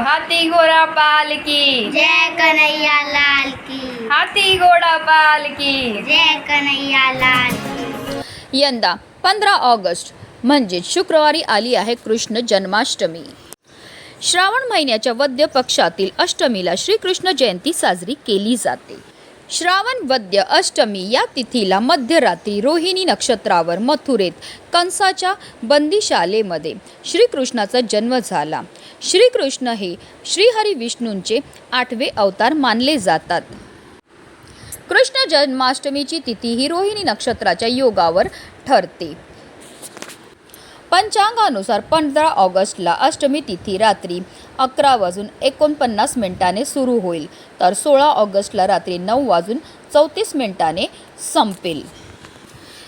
हाथी घोड़ा पाल की. जय कन्हैया लाल की. हाथी घोड़ा पाल की. जय कन्हैया लाल की. यंदा पंधरा ऑगस्ट म्हणजेच शुक्रवारी आली आहे कृष्ण जन्माष्टमी. श्रावण महिन्याच्या वद्य पक्षातील अष्टमीला श्रीकृष्ण जयंती साजरी केली जाते. श्रावण वद्य अष्टमी या तिथीला मध्यरात्री रोहिणी नक्षत्रावर मथुरेत कंसाच्या बंदीशालेमध्ये श्रीकृष्णाचा जन्म झाला. श्रीकृष्ण हे श्रीहरी विष्णूंचे आठवे अवतार मानले जातात. कृष्ण जन्माष्टमीची तिथी ही रोहिणी नक्षत्राच्या योगावर ठरते. पंचांगानुसार पंधरा ऑगस्टला अष्टमी तिथी रात्री अकरा वाजून एकोणपन्नास मिनिटाने सुरू होईल. तर सोळा ऑगस्टला रात्री नऊ वाजून चौतीस मिनिटाने संपेल.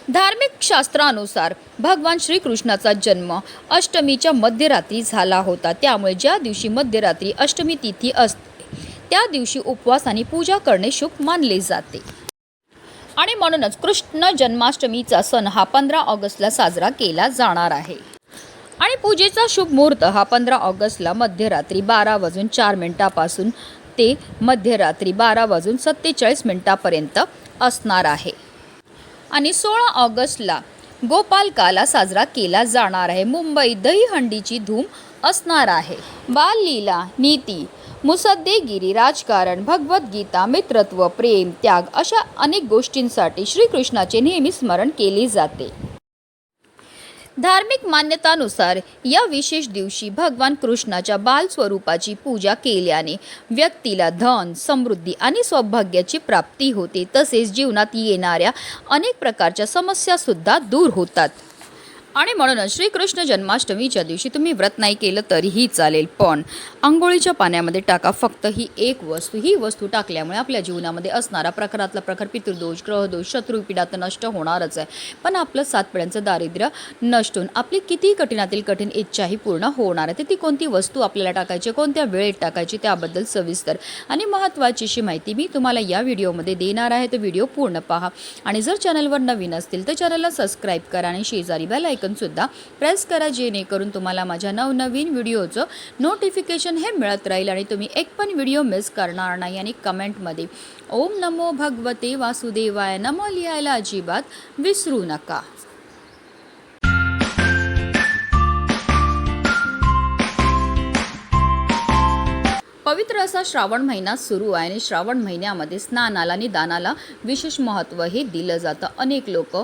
धार्मिक शास्त्रानुसार भगवान श्रीकृष्णाचा जन्म अष्टमीच्या मध्यरात्री झाला होता. त्यामुळे ज्या दिवशी मध्यरात्री अष्टमी तिथी असते त्या दिवशी उपवास आणि पूजा करणे शुभ मानले जाते. आणि म्हणूनच कृष्ण जन्माष्टमीचा सण हा पंधरा ऑगस्टला साजरा केला जाणार आहे. आणि पूजेचा शुभ मुहूर्त हा पंधरा ऑगस्टला मध्यरात्री बारा वाजून चार मिनिटापासून ते मध्यरात्री बारा वाजून सत्तेचाळीस मिनिटापर्यंत असणार आहे. आणि सोळा ऑगस्टला गोपालकाला साजरा केला जाणार आहे. मुंबई दहीहंडीची धूम असणार आहे. बाललीला नीती मुसद्देगिरी राजकारण भगवद्गीता मित्रत्व प्रेम त्याग अशा अनेक गोष्टींसाठी श्रीकृष्णाचे नेहमी स्मरण केले जाते. धार्मिक मान्यतानुसार या विशेष दिवशी भगवान कृष्णाच्या बाल स्वरूपाची पूजा केल्याने व्यक्तीला धन समृद्धी आणि सौभाग्याची प्राप्ती होते. तसेच जीवनात येणाऱ्या अनेक प्रकारच्या समस्यासुद्धा दूर होतात. आणि म्हणूनच श्रीकृष्ण जन्माष्टमीच्या दिवशी तुम्ही व्रत नाही केलं तरीही चालेल पण आंघोळीच्या पाण्यामध्ये टाका. फक्त ही एक वस्तू ही वस्तू टाकल्यामुळे आपल्या जीवनामध्ये असणारा प्रकारातला प्रकार पितृदोष ग्रहदोष शत्रुपीडा तर नष्ट होणारच आहे. पण आपलं सातपड्यांचं दारिद्र्य नष्ट होऊन आपली किती कठीणातील कठीण इच्छाही पूर्ण होणार आहे. तर ती कोणती वस्तू आपल्याला टाकायची कोणत्या वेळेत टाकायची त्याबद्दल सविस्तर आणि महत्त्वाची अशी माहिती मी तुम्हाला या व्हिडिओमध्ये देणार आहे. तर व्हिडिओ पूर्ण पहा. आणि जर चॅनलवर नवीन असतील तर चॅनलला सबस्क्राईब करा आणि शेजारी बेल सुद्धा प्रेस करा जेणेकरून तुम्हाला माझ्या नवनवीन व्हिडिओचं नोटिफिकेशन हे मिळत राहील आणि तुम्ही एक पण व्हिडिओ मिस करणार नाही आणि कमेंटमध्ये ओम नमो भगवते वासुदेवाय नमो लिहायला अजिबात विसरू नका. पवित्र असा श्रावण महिना सुरू आहे आणि श्रावण महिन्यामध्ये स्नानाला आणि दानाला विशेष महत्त्व हे दिलं जातं. अनेक लोक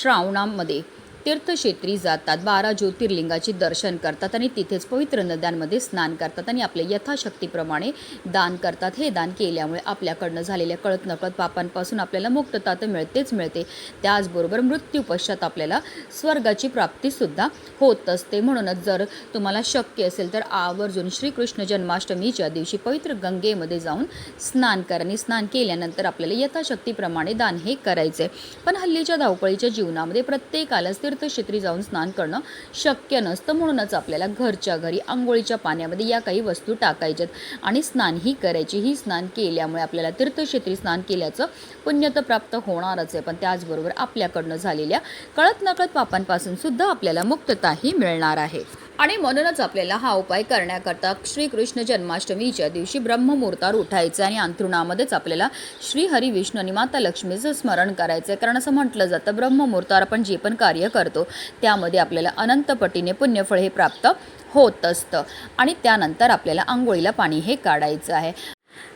श्रावणामध्ये तीर्थक्षेत्री जातात बारा ज्योतिर्लिंगाचे दर्शन करतात आणि तिथेच पवित्र नद्यांमध्ये स्नान करतात आणि आपल्या यथाशक्तीप्रमाणे दान करतात. हे दान केल्यामुळे आपल्याकडनं झालेल्या कळत नकळत पापांपासून आपल्याला मुक्तता तर मिळतेच मिळते. त्याचबरोबर मृत्यू पश्चात आपल्याला स्वर्गाची प्राप्तीसुद्धा होत असते. म्हणूनच जर तुम्हाला शक्य असेल तर आवर्जून श्रीकृष्ण जन्माष्टमीच्या दिवशी पवित्र गंगेमध्ये जाऊन स्नान करा आणि स्नान केल्यानंतर आपल्याला यथाशक्तीप्रमाणे दान हे करायचे पण हल्लीच्या धावपळीच्या जीवनामध्ये प्रत्येकालाच तीर्थक्षेत्री जाऊन स्नान करणं शक्य नसतं म्हणूनच आपल्याला घरच्या घरी आंघोळीच्या पाण्यामध्ये या काही वस्तू टाकायच्यात. आणि स्नानही करायची. ही स्नान केल्यामुळे आपल्याला तीर्थक्षेत्री स्नान केल्याचं पुण्य तर प्राप्त होणारच आहे. पण त्याचबरोबर आपल्याकडनं झालेल्या कळत नकळत पापांपासून सुद्धा आपल्याला मुक्तताही मिळणार आहे. आणि म्हणूनच आपल्याला हा उपाय करण्याकरता श्रीकृष्ण जन्माष्टमीच्या दिवशी ब्रह्ममुहूर्तावर उठायचं आणि अंथरुणामध्येच आपल्याला श्रीहरी विष्णू आणि माता लक्ष्मीचं स्मरण करायचं आहे कारण असं म्हटलं जातं ब्रह्ममुहूर्तावर आपण जे पण कार्य करतो त्यामध्ये आपल्याला अनंतपटीने पुण्यफळ हे प्राप्त होत असतं. आणि त्यानंतर आपल्याला आंघोळीला पाणी हे काढायचं आहे.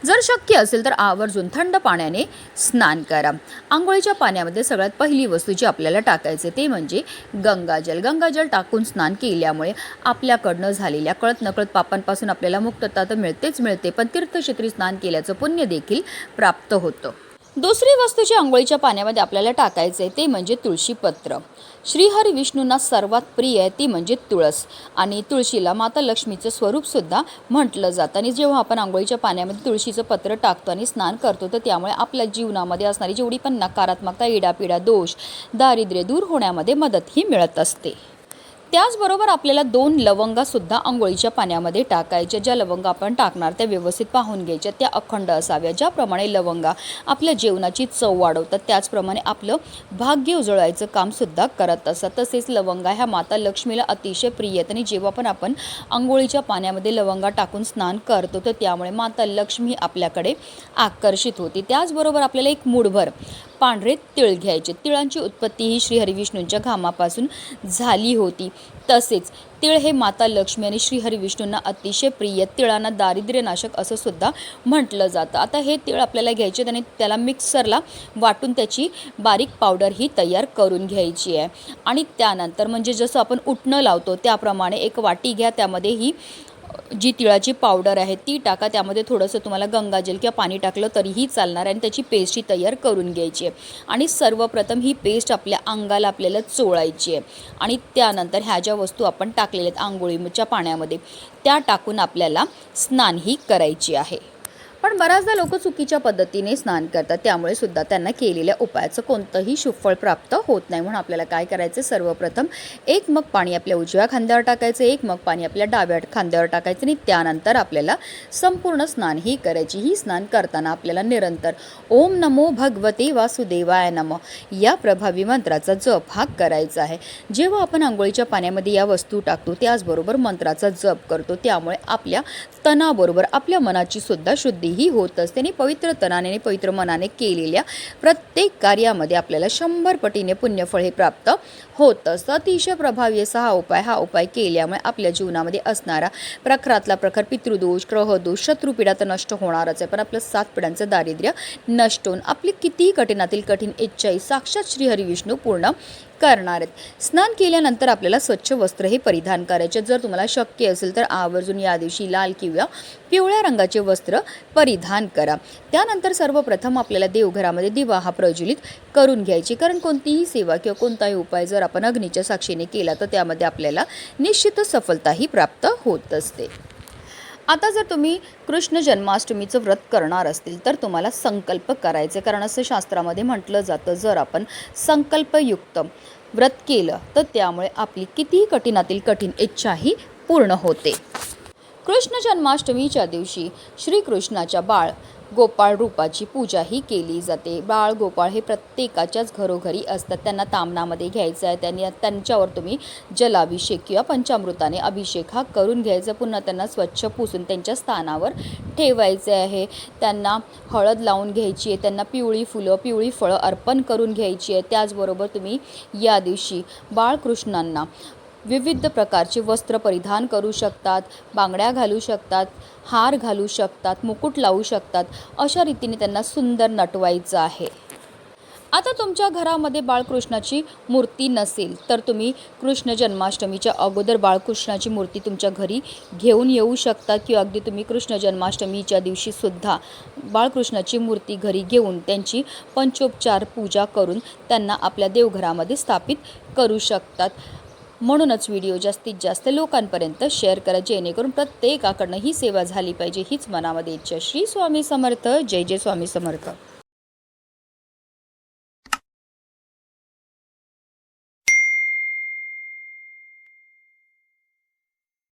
जर शक्य असेल तर आवर्जून थंड पाण्याने स्नान करा. आंघोळीच्या पाण्यामध्ये सगळ्यात पहिली वस्तू जी आपल्याला टाकायचे ते म्हणजे गंगाजल. गंगाजल टाकून स्नान केल्यामुळे आपल्याकडनं झालेल्या कळत नकळत पापांपासून आपल्याला मुक्तता तर मिळतेच मिळते पण तीर्थक्षेत्री स्नान केल्याचं पुण्य देखील प्राप्त होतं. दुसरी वस्तू जी आंघोळीच्या पाण्यामध्ये आपल्याला टाकायचं आहे ते म्हणजे तुळशीपत्र श्रीहरी विष्णूंना सर्वात प्रिय आहे ती म्हणजे तुळस. आणि तुळशीला माता लक्ष्मीचं स्वरूपसुद्धा म्हटलं जातं. आणि जेव्हा आपण आंघोळीच्या पाण्यामध्ये तुळशीचं पत्र टाकतो आणि स्नान करतो तर त्यामुळे आपल्या जीवनामध्ये असणारी जेवढी पण नकारात्मकता इडापिडा दोष दारिद्र्य दूर होण्यामध्ये मदतही मिळत असते. त्याचबरोबर आपल्याला दोन लवंगासुद्धा आंघोळीच्या पाण्यामध्ये टाकायच्या. ज्या लवंगा आपण टाकणार त्या व्यवस्थित पाहून घ्यायच्या. त्या अखंड असाव्या. ज्याप्रमाणे लवंगा आपल्या जेवणाची चव वाढवतात त्याचप्रमाणे आपलं भाग्य उजळायचं कामसुद्धा करत असतात. तसेच लवंगा ह्या माता लक्ष्मीला अतिशय प्रिय आहेत आणि जेव्हा पण आपण आंघोळीच्या पाण्यामध्ये लवंगा टाकून स्नान करतो तर त्यामुळे माता लक्ष्मी आपल्याकडे आकर्षित होती. त्याचबरोबर आपल्याला एक मूडभर पांढरे तिळ घ्यायचे. तिळांची उत्पत्ती ही श्री हरिविष्णूंच्या घामापासून झाली होती. तसेच तिळ हे माता लक्ष्मी आणि श्री हरिविष्णूंना अतिशय प्रिय तिळांना दारिद्र्यनाशक असं सुद्धा म्हटलं जातं. आता हे तिळ आपल्याला घ्यायचे आणि त्याला मिक्सरला वाटून त्याची बारीक पावडर ही तयार करून घ्यायची आहे. आणि त्यानंतर म्हणजे जसं आपण उठणं लावतो त्याप्रमाणे एक वाटी घ्या त्यामध्ये ही जी तिळाची पावडर आहे ती टाका. त्यामध्ये थोडंसं तुम्हाला गंगाजल किंवा पाणी टाकलं तरीही चालणार आहे आणि त्याची पेस्ट ही तयार करून घ्यायची आहे. आणि सर्वप्रथम ही पेस्ट आपल्या अंगाला आपल्याला चोळायची आहे. आणि त्यानंतर ह्या ज्या वस्तू आपण टाकलेल्या आहेत आंघोळीच्या पाण्यामध्ये त्या टाकून आपल्याला स्नानही करायची आहे. पण बऱ्याचदा लोक चुकीच्या पद्धतीने स्नान करतात. त्यामुळे सुद्धा त्यांना केलेल्या उपायाचं कोणतंही सुफळ प्राप्त होत नाही. म्हणून आपल्याला काय करायचं? सर्वप्रथम एक मग पाणी आपल्या उजव्या खांद्यावर टाकायचं एक मग पाणी आपल्या डाव्या खांद्यावर टाकायचं आणि त्यानंतर आपल्याला संपूर्ण स्नान ही करायची. ही स्नान करताना आपल्याला निरंतर ओम नमो भगवते वासुदेवाय नम या प्रभावी मंत्राचा जप हा करायचा आहे. जेव्हा आपण आंघोळीच्या पाण्यामध्ये या वस्तू टाकतो त्याचबरोबर मंत्राचा जप करतो त्यामुळे आपल्या तणाबरोबर आपल्या मनाची सुद्धा शुद्धी ही होत असते. आणि पवित्र तनाने आणि पवित्र मनाने केलेल्या प्रत्येक कार्यामध्ये आपल्याला शंभर पटीने पुण्यफळ हे प्राप्त होत असतं. अतिशय प्रभावी असा हा उपाय हा उपाय केल्यामुळे आपल्या जीवनामध्ये असणारा प्रखरातला प्रखर पितृदोष ग्रहदोष शत्रुपिढा तर नष्ट होणारच आहे. पण आपलं सात पिढ्यांचं दारिद्र्य नष्ट होऊन आपली कितीही कठीणातील कठीण इच्छाही साक्षात श्री विष्णू पूर्ण करणार आहेत. स्नान केल्यानंतर आपल्याला स्वच्छ वस्त्र हे परिधान करायचे. जर तुम्हाला शक्य असेल तर आवर्जून या दिवशी लाल किंवा पिवळ्या रंगाचे वस्त्र परिधान करा. त्यानंतर सर्वप्रथम आपल्याला देवघरामध्ये दिवा हा प्रज्वलित करून घ्यायची. कारण कोणतीही सेवा किंवा कोणताही उपाय जर आपण अग्नीच्या साक्षीने केला तर त्यामध्ये आपल्याला निश्चित सफलताही प्राप्त होत असते. आता जर तुम्ही कृष्ण जन्माष्टमीचं व्रत करणार असतील तर तुम्हाला संकल्प करायचे. कारण असं शास्त्रामध्ये म्हटलं जातं जर आपण संकल्पयुक्त व्रत केलं तर त्यामुळे आपली कितीही कठीणातील कठीण इच्छाही पूर्ण होते. कृष्ण जन्माष्टमीच्या दिवशी श्रीकृष्णाच्या बाळ गोपाळ रूपाची पूजा ही केली जाते. बाळ गोपाळ हे प्रत्येकाच्याच घरोघरी असतात. त्यांना तामणामध्ये घ्यायचं आहे. त्यांनी त्यांच्यावर तुम्ही जलाभिषेक किंवा पंचामृताने अभिषेक हा करून घ्यायचा. पुन्हा त्यांना स्वच्छ पुसून त्यांच्या स्थानावर ठेवायचे आहे. त्यांना हळद लावून घ्यायची आहे. त्यांना पिवळी फुलं पिवळी फळं अर्पण करून घ्यायची आहे. त्याचबरोबर तुम्ही या दिवशी बाळकृष्णांना विविध प्रकारचे वस्त्र परिधान करू शकतात बांगड्या घालू शकतात हार घालू शकतात मुकुट लावू शकतात अशा रीतीने त्यांना सुंदर नटवायचं आहे. आता तुमच्या घरामध्ये बाळकृष्णाची मूर्ती नसेल तर तुम्ही कृष्ण जन्माष्टमीच्या अगोदर बाळकृष्णाची मूर्ती तुमच्या घरी घेऊन येऊ शकता किंवा अगदी तुम्ही कृष्ण जन्माष्टमीच्या दिवशीसुद्धा बाळकृष्णाची मूर्ती घरी घेऊन त्यांची पंचोपचार पूजा करून त्यांना आपल्या देवघरामध्ये स्थापित करू शकतात. म्हणूनच व्हिडिओ जास्तीत जास्त लोकांपर्यंत शेअर करा जेणेकरून प्रत्येकाकडनं ही सेवा झाली पाहिजे हीच मनामध्ये इच्छा. श्री स्वामी समर्थ. जय जय स्वामी समर्थ.